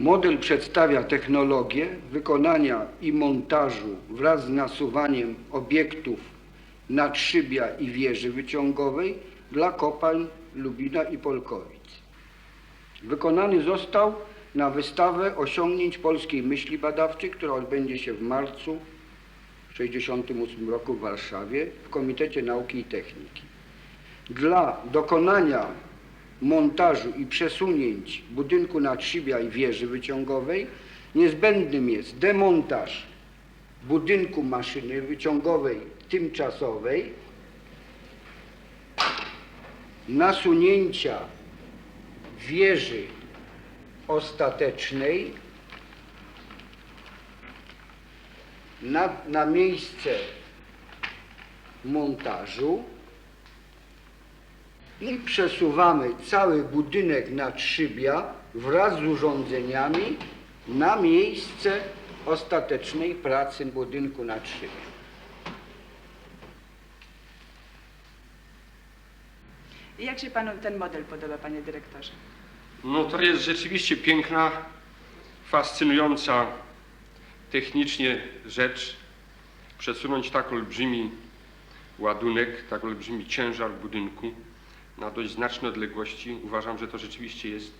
Model przedstawia technologię wykonania i montażu wraz z nasuwaniem obiektów nadszybia i wieży wyciągowej dla kopalń Lubina i Polkowic. Wykonany został na wystawę osiągnięć polskiej myśli badawczej, która odbędzie się w marcu 1968 roku w Warszawie w Komitecie Nauki i Techniki. Dla dokonania montażu i przesunięć budynku nadszybia i wieży wyciągowej niezbędnym jest demontaż budynku maszyny wyciągowej tymczasowej, nasunięcia wieży ostatecznej na, na miejsce montażu i przesuwamy cały budynek nadszybia wraz z urządzeniami na miejsce ostatecznej pracy budynku nadszybia. I jak się panu ten model podoba, panie dyrektorze? No to jest rzeczywiście piękna, fascynująca technicznie rzecz. Przesunąć tak olbrzymi ładunek, tak olbrzymi ciężar budynku na dość znaczne odległości. Uważam, że to rzeczywiście jest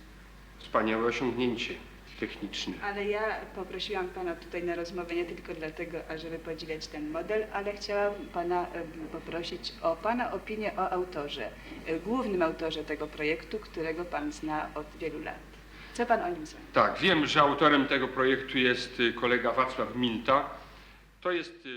wspaniałe osiągnięcie techniczne. Ale ja poprosiłam pana tutaj na rozmowę nie tylko dlatego, ażeby podziwiać ten model, ale chciałam pana em, poprosić o pana opinię o autorze, e, głównym autorze tego projektu, którego pan zna od wielu lat. Co pan o nim sądzi? Tak, wiem, że autorem tego projektu jest y, kolega Wacław Minta. To jest